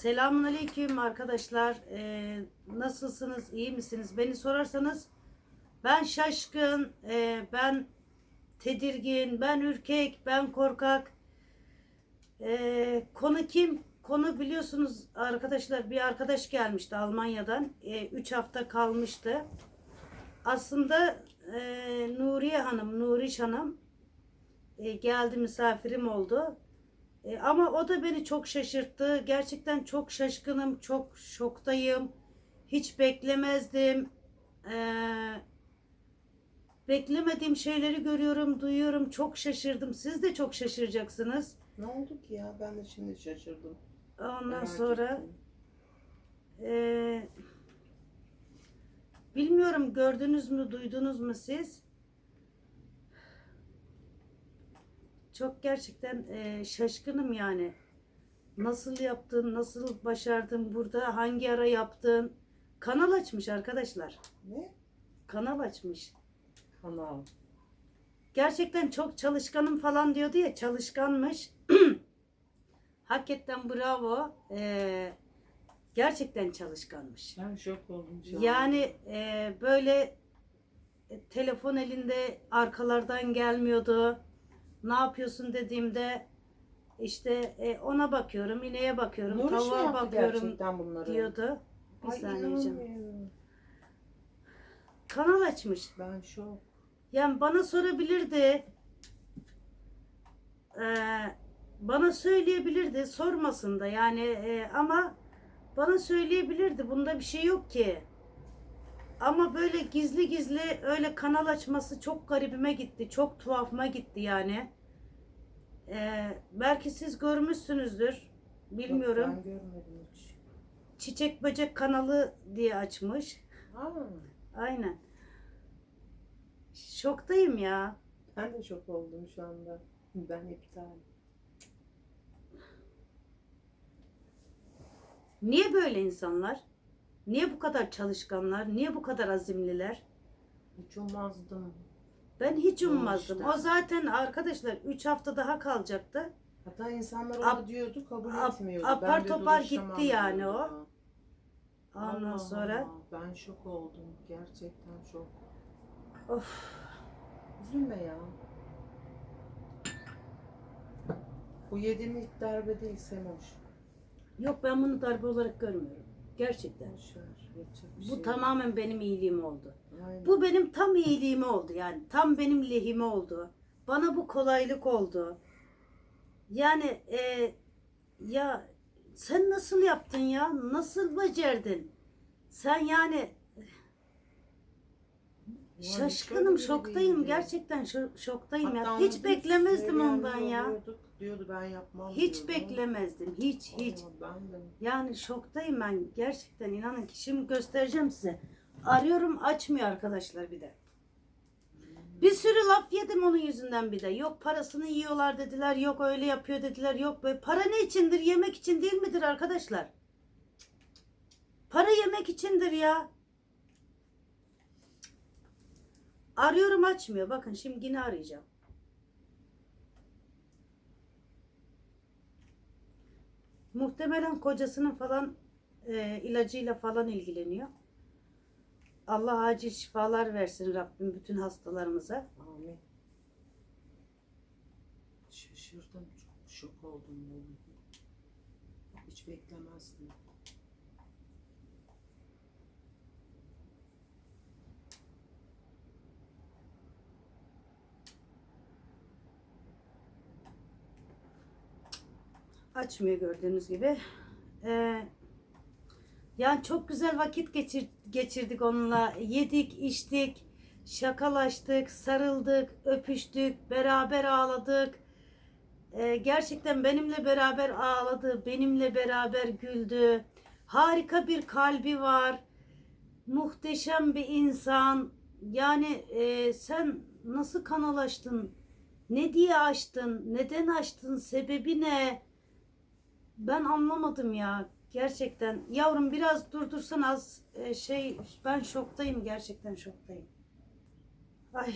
Selamun Aleyküm arkadaşlar. Ee, nasılsınız? iyi misiniz? Beni sorarsanız ben şaşkın, e, ben tedirgin, ben ürkek, ben korkak. Ee, konu kim? Konu biliyorsunuz arkadaşlar bir arkadaş gelmişti Almanya'dan. 3 hafta kalmıştı. Aslında e, Nuriye Hanım, Nuriş Hanım e, geldi misafirim oldu. E, ama o da beni çok şaşırttı. Gerçekten çok şaşkınım, çok şoktayım. Hiç beklemezdim. E, beklemediğim şeyleri görüyorum, duyuyorum. Çok şaşırdım. Siz de çok şaşıracaksınız. Ne oldu ki ya? Ben de şimdi şaşırdım. Ondan Merak sonra e, bilmiyorum gördünüz mü, duydunuz mu siz? Çok gerçekten e, şaşkınım yani. Nasıl yaptın, nasıl başardın burada, hangi ara yaptın? Kanal açmış arkadaşlar. Ne? Kanal açmış. Kanal. Gerçekten çok çalışkanım falan diyordu ya, çalışkanmış. Hakikaten bravo. E, gerçekten çalışkanmış. Ben şok oldum şu an. Yani e, böyle e, telefon elinde arkalardan gelmiyordu. Ne yapıyorsun dediğimde işte e, ona bakıyorum, ineğe bakıyorum, mi tavuğa yaptı bakıyorum gerçekten bunları? diyordu. Bir Ay saniye canım. inanmıyorum. Kanal açmış. Ben şok. Yani bana sorabilirdi. Ee, bana söyleyebilirdi. Sormasın da yani e, ama bana söyleyebilirdi. Bunda bir şey yok ki. Ama böyle gizli gizli öyle kanal açması çok garibime gitti. Çok tuhafıma gitti yani. Ee, belki siz görmüşsünüzdür. Bilmiyorum. Yok, ben görmedim hiç. Çiçek Böcek kanalı diye açmış. Aa, Aynen. Şoktayım ya. ben de şok oldum şu anda. Ben iptal. Niye böyle insanlar? Niye bu kadar çalışkanlar? Niye bu kadar azimliler? Hiç ummazdım. Ben hiç ummazdım. işte. O zaten arkadaşlar 3 hafta daha kalacaktı. Hatta insanlar Ap- onu diyordu kabul ap- etmiyordu. apar topar gitti yani o. Ondan Allah sonra Allah, ben şok oldum. Gerçekten şok. of Üzülme ya. Bu yediğim ilk darbe değil Semoş. yok ben bunu darbe olarak görmüyorum. Gerçekten. Bu şey tamamen benim iyiliğim oldu. Aynen. Bu benim tam iyiliğime oldu yani. Tam benim lehime oldu. Bana bu kolaylık oldu. Yani e, ya sen nasıl yaptın ya? Nasıl becerdin? Sen yani Yani şaşkınım, şoktayım. Gerçekten şo- şoktayım Hatta ya. Hiç beklemezdim ondan ya. oluyorduk, Diyordu ben yapmam Hiç diyordu. beklemezdim. Hiç hiç. Ama Ben de. Yani şoktayım ben. Gerçekten inanın ki şimdi göstereceğim size. Arıyorum açmıyor arkadaşlar bir de. Bir sürü laf yedim onun yüzünden bir de. Yok parasını yiyorlar dediler. Yok öyle yapıyor dediler. Yok böyle. Para ne içindir? Yemek için değil midir arkadaşlar? Para yemek içindir ya. Arıyorum açmıyor. Bakın şimdi yine arayacağım. Muhtemelen kocasının falan e, ilacıyla falan ilgileniyor. Allah acil şifalar versin Rabbim bütün hastalarımıza. Amin. Şaşırdım. Çok şok oldum. Hiç beklemezdim. Açmıyor gördüğünüz gibi. Ee, yani çok güzel vakit geçir, geçirdik onunla. Yedik, içtik, şakalaştık, sarıldık, öpüştük, beraber ağladık. Ee, gerçekten benimle beraber ağladı, benimle beraber güldü. Harika bir kalbi var. Muhteşem bir insan. Yani e, sen nasıl kanal açtın? Ne diye açtın? Neden açtın? Sebebi ne? Ben anlamadım ya. Gerçekten. Yavrum biraz durdursan az e, şey ben şoktayım gerçekten şoktayım. Ay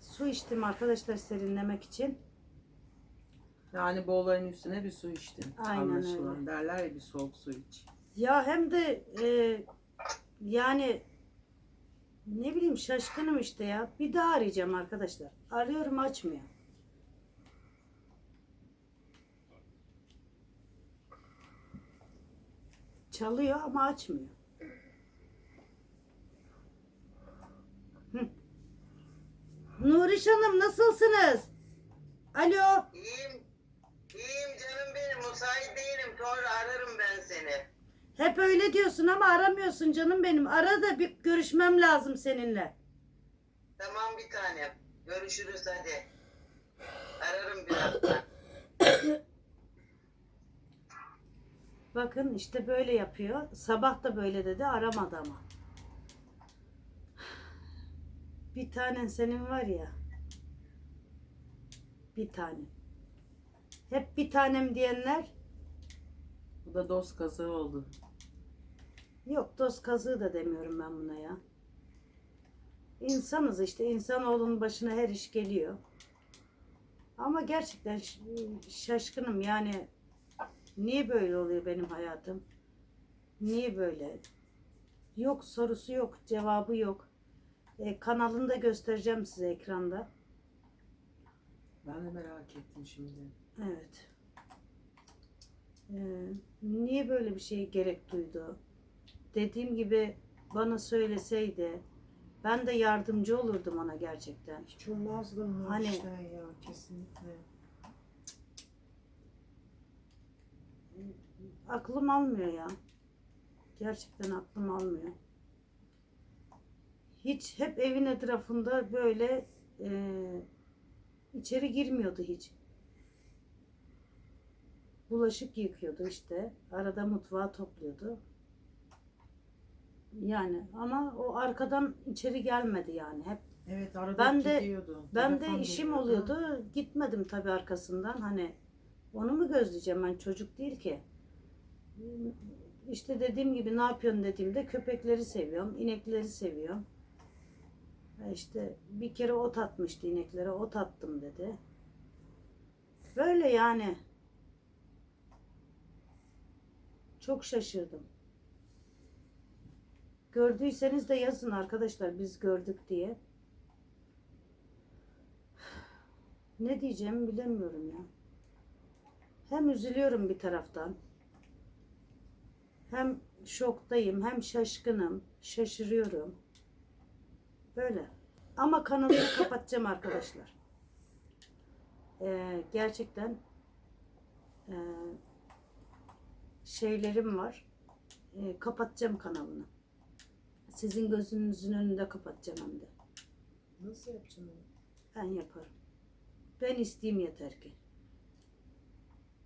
su içtim arkadaşlar serinlemek için. Yani bu olayın üstüne bir su içtin. Aynen Anlaşılan. öyle. Derler ya bir soğuk su iç. Ya hem de e, yani ne bileyim şaşkınım işte ya. Bir daha arayacağım arkadaşlar. Arıyorum açmıyor. Çalıyor ama açmıyor. Hı. Nuriş Hanım nasılsınız? Alo. İyiyim. İyiyim canım benim. Müsait değilim. Sonra ararım ben seni. Hep öyle diyorsun ama aramıyorsun canım benim. Ara da bir görüşmem lazım seninle. Tamam bir tanem. Görüşürüz hadi. Ararım birazdan. Bakın işte böyle yapıyor. Sabah da böyle dedi aramadı ama. Bir tanen senin var ya. Bir tane. Hep bir tanem diyenler Bu da dost kazığı oldu. yok dost kazığı da demiyorum ben buna ya. İnsanız işte insanoğlunun başına her iş geliyor. Ama gerçekten şaşkınım yani niye böyle oluyor benim hayatım? Niye böyle? Yok sorusu yok, cevabı yok. E, kanalını da göstereceğim size ekranda. Ben de merak ettim şimdi. Evet. Ee, niye böyle bir şey gerek duydu? Dediğim gibi bana söyleseydi ben de yardımcı olurdum ona gerçekten. Hiç ummazdım Hani- Nuriş'ten ya kesinlikle. Aklım almıyor ya. Gerçekten aklım almıyor. Hiç hep evin etrafında böyle e, içeri girmiyordu hiç. Bulaşık yıkıyordu işte. Arada mutfağı topluyordu. Yani ama o arkadan içeri gelmedi yani. Hep Evet arada Ben de- gidiyordu. ben de işim geliyordu. oluyordu. Gitmedim tabii arkasından. Hani onu mu gözleyeceğim ben çocuk değil ki. İşte dediğim gibi ne yapıyorsun dediğimde köpekleri seviyorum, inekleri seviyorum. İşte bir kere ot atmıştı ineklere, ot attım dedi. Böyle yani. Çok şaşırdım. Gördüyseniz de yazın arkadaşlar biz gördük diye. Ne diyeceğimi bilemiyorum ya. Hem üzülüyorum bir taraftan. Hem şoktayım, hem şaşkınım, şaşırıyorum. Böyle. Ama kanalımı kapatacağım arkadaşlar. Ee, gerçekten ee, şeylerim var. Ee, kapatacağım kanalını. Sizin gözünüzün önünde kapatacağım hem de. Nasıl yapacaksın onu? Ben yaparım. Ben isteyeyim yeter ki.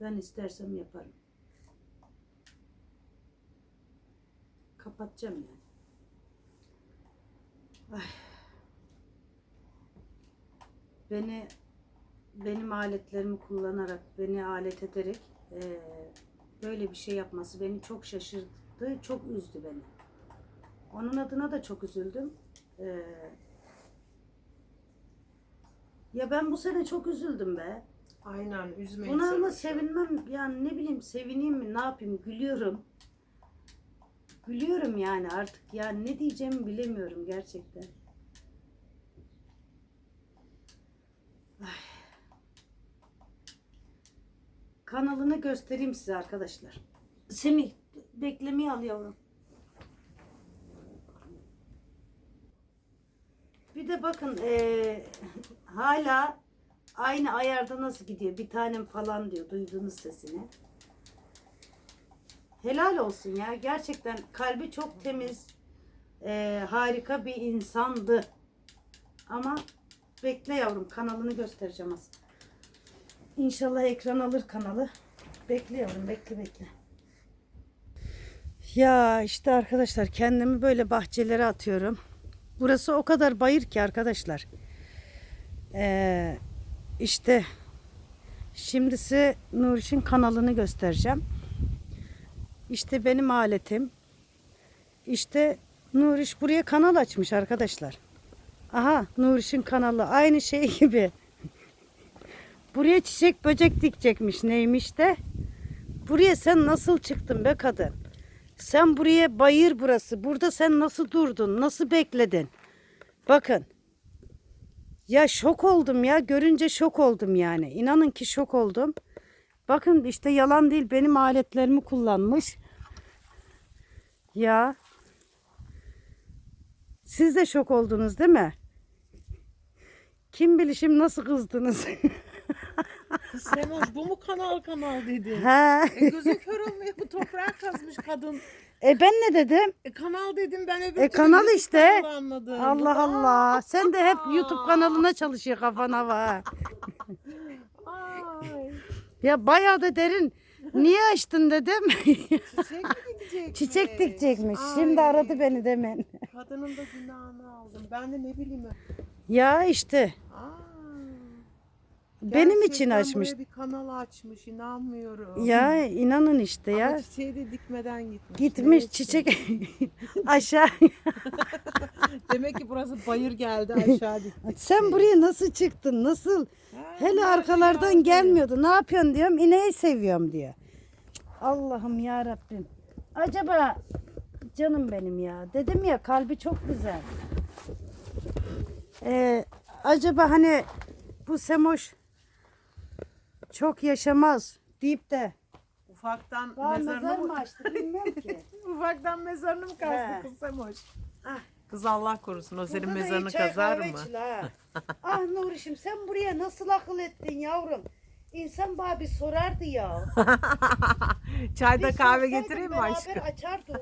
Ben istersem yaparım. Kapatacağım yani. Ay. Beni benim aletlerimi kullanarak, beni alet ederek eee, böyle bir şey yapması beni çok şaşırttı, çok üzdü beni. Onun adına da çok üzüldüm. Eee ya ben bu sene çok üzüldüm be. Aynen üzmeyin. Buna ama sevinmem yani ne bileyim sevineyim mi ne yapayım gülüyorum. Gülüyorum yani artık yani ne diyeceğimi bilemiyorum gerçekten. Ay. Kanalını göstereyim size arkadaşlar. Semih beklemeyi al yavrum. Bir de bakın eee, hala aynı ayarda nasıl gidiyor? Bir tanem falan diyor duyduğunuz sesini. Helal olsun ya. Gerçekten kalbi çok temiz. eee, harika bir insandı. Ama bekle yavrum kanalını göstereceğim az. İnşallah ekran alır kanalı. Bekle yavrum bekle bekle. Ya işte arkadaşlar kendimi böyle bahçelere atıyorum. Burası o kadar bayır ki arkadaşlar. Ee, işte şimdi size Nuriş'in kanalını göstereceğim. İşte benim aletim. İşte Nuriş buraya kanal açmış arkadaşlar. Aha Nuriş'in kanalı aynı şey gibi. Buraya çiçek böcek dikecekmiş neymiş de. Buraya sen nasıl çıktın be kadın? Sen buraya bayır burası. Burada sen nasıl durdun? Nasıl bekledin? Bakın. Ya şok oldum ya. Görünce şok oldum yani. İnanın ki şok oldum. Bakın işte yalan değil. Benim aletlerimi kullanmış. Ya. Siz de şok oldunuz değil mi? Kim bilir şimdi nasıl kızdınız? Semoş bu mu kanal kanal dedi. He. E, gözün kör olmuyor bu toprağa kazmış kadın. E ben ne dedim? E, kanal dedim ben öbür E, kanal işte. anladım. Allah Allah. Sen de hep YouTube kanalına çalışıyor kafana var. Ay, Ya bayağı da derin. Niye açtın dedim. çiçek dikecekmiş? Çiçek dikecekmiş. Şimdi Ay, aradı beni demin. Kadının da günahını aldım. Ben de ne bileyim. Ya işte. Aa, Benim için açmış. Bir kanal açmış inanmıyorum. Ya inanın işte Ama ya. çiçeği de dikmeden gitmiş. Gitmiş Neyse. çiçek aşağı. Demek ki burası bayır geldi aşağı diktik. Sen buraya nasıl çıktın? Nasıl? Ha, Hele arkalardan gelmiyordu. Ne yapıyorsun diyorum. İneği seviyorum diyor. Allah'ım ya Rabbim. Acaba canım benim ya. Dedim ya kalbi çok güzel. Ee, acaba hani bu Semoş çok yaşamaz deyip de Ufaktan daha mezar mezarını mı mı? açtı bilmiyorum ki. Ufaktan mezarını mı He. kazdı kız Semoş? Ah. Kız Allah korusun o senin Burada da iyi mezarını çay kazar kahve mı? içil ha. ah Nurişim sen buraya nasıl akıl ettin yavrum? İnsan bana bir sorardı ya. Çayda Bir kahve getireyim mi beraber aşkım? açardık.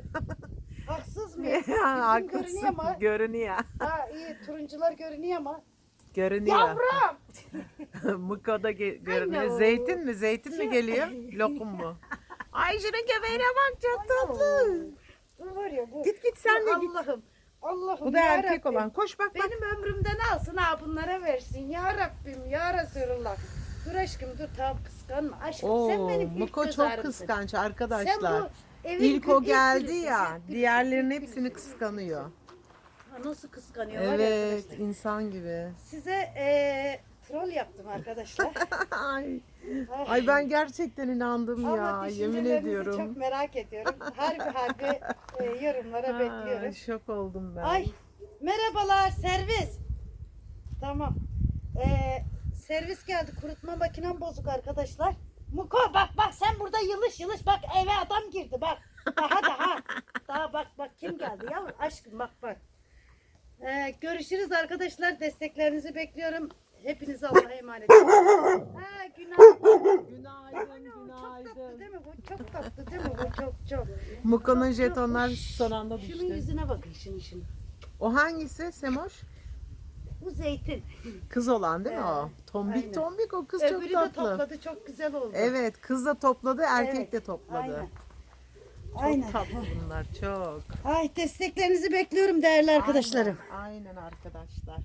Haksız mıyız? Bizim Haklısın. görünüyor ama. Görünüyor. Ha iyi turuncular görünüyor ama. Görünüyor. Yavrum! Mıko da ge- görünüyor. Alo. Zeytin mi? Zeytin mi geliyor? Lokum mu? Ay şunun göbeğine bak çok tatlı. Bu var ya bu. Git git sen de git. Allah'ım. Allah'ım Bu da ya erkek olan. Koş bak bak. Benim ömrümden alsın ha bunlara versin. Ya Rabbim ya Resulullah. Dur aşkım dur tamam kıskanma. Aşkım sen Oo, benim ilk Mıko göz çok ağrımsın. kıskanç Sen arkadaşlar. bu evin İlk gül- o geldi gülüsün. ya. Gül- Diğerlerinin gül- hepsini gülüsün. kıskanıyor. Ha, Nasıl kıskanıyor var ya Evet, arkadaşlar. insan gibi. Size eee troll yaptım arkadaşlar. Ay, ay ben gerçekten inandım Ama ya. Yemin düşüncelerinizi ediyorum. çok merak ediyorum. Harbi harbi eee, yorumlara Ay, bekliyorum. şok oldum ben. Ay merhabalar servis. Tamam. Ee, servis geldi. Kurutma makinem bozuk arkadaşlar. Muko bak bak sen burada yılış yılış bak eve adam girdi bak. Daha daha. Daha bak bak kim geldi ya aşkım bak bak. Ee, görüşürüz arkadaşlar. Desteklerinizi bekliyorum. Hepinize Allah'a emanet olun. Ha, günaydın. Günaydın, Çok tatlı değil mi bu? Çok tatlı değil mi bu? Çok çok. Muko'nun jetonlar son anda Şunun düştü. yüzüne bakın şimdi şimdi. O hangisi Semoş? Bu zeytin. Kız olan değil mi o? Tombik aynen. tombik o kız Öbürü çok tatlı. de topladı çok güzel oldu. Evet kız da topladı erkek Evet, de topladı. Aynen. Çok Aynen. tatlı bunlar çok. Ay desteklerinizi bekliyorum değerli arkadaşlarım. Aynen, aynen arkadaşlar.